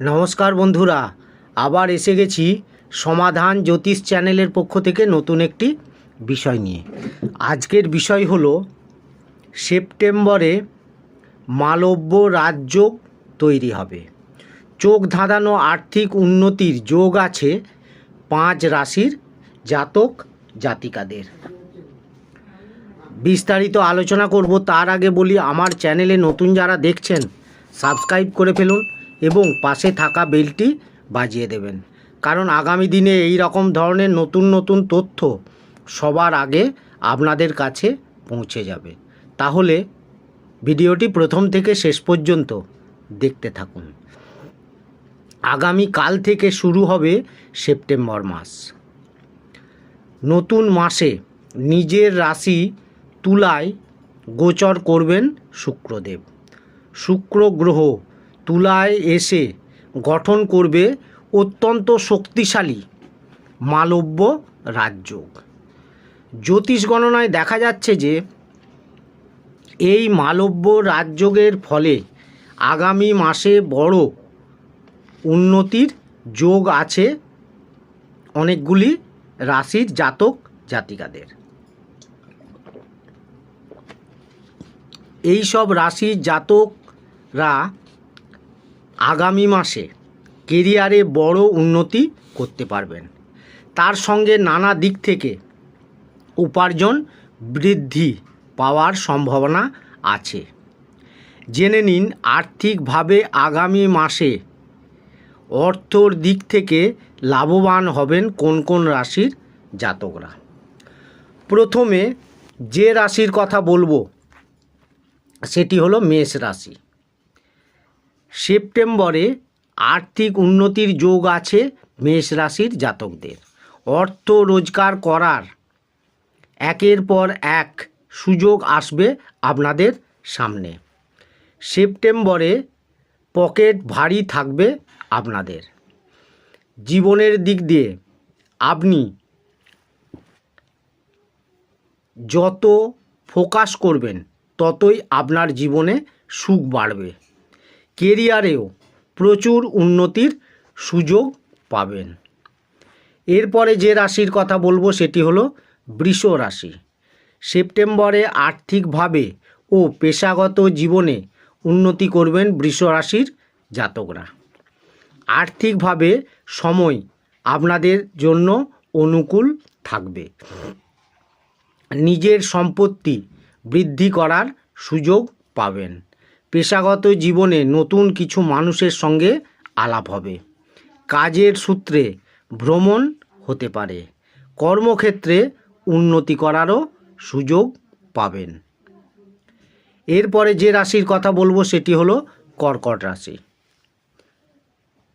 নমস্কার বন্ধুরা, আবার এসে গেছি সমাধান জ্যোতিষ চ্যানেলের পক্ষ থেকে নতুন একটি বিষয় নিয়ে। আজকের বিষয় হলো সেপ্টেম্বরে মালব্য রাজযোগ তৈরি হবে। চোখ ধাঁধানো আর্থিক উন্নতির যোগ আছে পাঁচ রাশির জাতক জাতিকাদের। বিস্তারিত আলোচনা করব, তার আগে বলি, আমার চ্যানেলে নতুন যারা দেখছেন, সাবস্ক্রাইব করে ফেলুন। এবং পাশে থাকা বেলটি বাজিয়ে দেবেন। কারণ আগামী দিনে এই রকম ধরনের নতুন নতুন তথ্য সবার আগে আপনাদের কাছে পৌঁছে যাবে। তাহলে ভিডিওটি প্রথম থেকে শেষ পর্যন্ত দেখতে থাকুন। আগামী কাল থেকে শুরু হবে সেপ্টেম্বর মাস। নতুন মাসে নিজের রাশি তুলায় গোচর করবেন শুক্রদেব। শুক্র গ্রহ তুলায় এসে গঠন করবে অত্যন্ত শক্তিশালী মালব্য রাজযোগ। জ্যোতিষ গণনায় দেখা যাচ্ছে যে, এই মালব্য রাজযোগের ফলে আগামী মাসে বড় উন্নতির যোগ আছে অনেকগুলি রাশির জাতক জাতিকাদের। এই সব রাশির জাতকরা আগামী মাসে কেরিয়ারে বড় উন্নতি করতে পারবেন। তার সঙ্গে নানা দিক থেকে উপার্জন বৃদ্ধি পাওয়ার সম্ভাবনা আছে। জেনে নিন, আর্থিকভাবে আগামী মাসে অর্থর দিক থেকে লাভবান হবেন কোন কোন রাশির জাতকরা? প্রথমে যে রাশির কথা বলব, সেটি হলো মেষ রাশি। সেপ্টেম্বরে আর্থিক উন্নতির যোগ আছে মেষ রাশির জাতকদের। অর্থ রোজগার করার একের পর এক সুযোগ আসবে আপনাদের সামনে। সেপ্টেম্বরে পকেট ভারী থাকবে আপনাদের। জীবনের দিক দিয়ে আপনি যত ফোকাস করবেন, ততই আপনার জীবনে সুখ বাড়বে। কেরিয়ারেও প্রচুর উন্নতির সুযোগ পাবেন। এরপরে যে রাশির কথা বলব সেটি হলো বৃষ রাশি। সেপ্টেম্বরে আর্থিকভাবে ও পেশাগত জীবনে উন্নতি করবেন বৃষ রাশির জাতকরা। আর্থিকভাবে সময় আপনাদের জন্য অনুকূল থাকবে। নিজের সম্পত্তি বৃদ্ধি করার সুযোগ পাবেন। পেশাগত জীবনে নতুন কিছু মানুষের সঙ্গে আলাপ হবে। কাজের সূত্রে ভ্রমণ হতে পারে। কর্মক্ষেত্রে উন্নতি করারও সুযোগ পাবেন। এরপরে যে রাশির কথা বলব সেটি হলো কর্কট রাশি।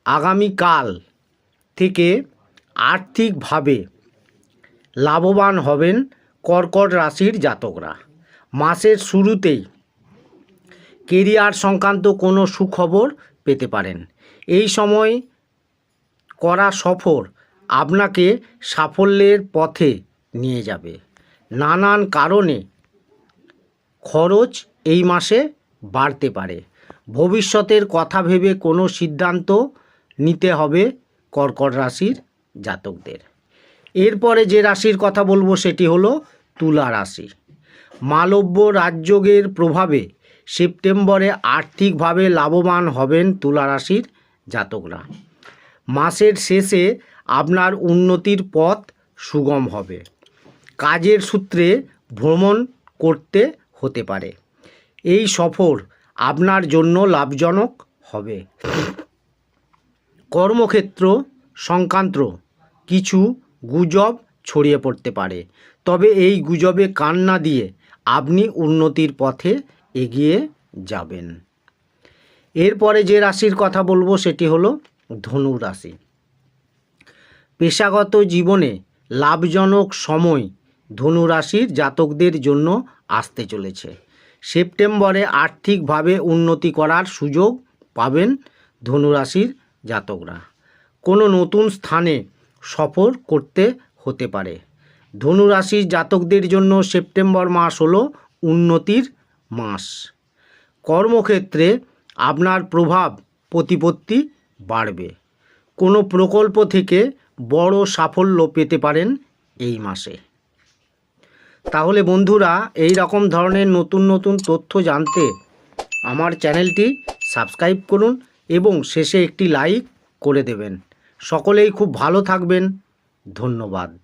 আগামীকাল থেকে আর্থিকভাবে লাভবান হবেন কর্কট রাশির জাতকরা। মাসের শুরুতেই কেরিয়ার সংক্রান্ত কোনো সুখবর পেতে পারেন। এই সময় করা সফর আপনাকে সাফল্যের পথে নিয়ে যাবে। নানান কারণে খরচ এই মাসে বাড়তে পারে। ভবিষ্যতের কথা ভেবে কোনো সিদ্ধান্ত নিতে হবে কর্কট রাশির জাতকদের। এরপরে যে রাশির কথা বলব সেটি হলো তুলা রাশি। মালব্য রাজযোগের প্রভাবে সেপ্টেম্বরে আর্থিকভাবে লাভবান হবেন তুলা রাশির জাতকরা। মাসের শেষে আপনার উন্নতির পথ সুগম হবে। কাজের সূত্রে ভ্রমণ করতে হতে পারে। এই সফর আপনার জন্য লাভজনক হবে। কর্মক্ষেত্র সংক্রান্ত কিছু গুজব ছড়িয়ে পড়তে পারে। তবে এই গুজবে কান না দিয়ে আপনি উন্নতির পথে এগিয়ে যাবেন। এরপরে যে রাশির কথা বলব সেটি হলো ধনু রাশি। পেশাগত জীবনে লাভজনক সময় ধনু রাশির জাতকদের জন্য আসতে চলেছে। সেপ্টেম্বরে আর্থিকভাবে উন্নতি করার সুযোগ পাবেন ধনু রাশির জাতকরা। কোনো নতুন স্থানে সফর করতে হতে পারে। ধনু রাশির জাতকদের জন্য সেপ্টেম্বর মাস হলো উন্নতির মাস। কর্মক্ষেত্রে আপনার প্রভাব, প্রতিপত্তি বাড়বে। কোনো প্রকল্প থেকে বড় সাফল্য পেতে পারেন এই মাসে। তাহলে বন্ধুরা, এই রকম ধরনের নতুন নতুন তথ্য জানতে আমার চ্যানেলটি সাবস্ক্রাইব করুন এবং শেষে একটি লাইক করে দেবেন। সকলেই খুব ভালো থাকবেন। ধন্যবাদ।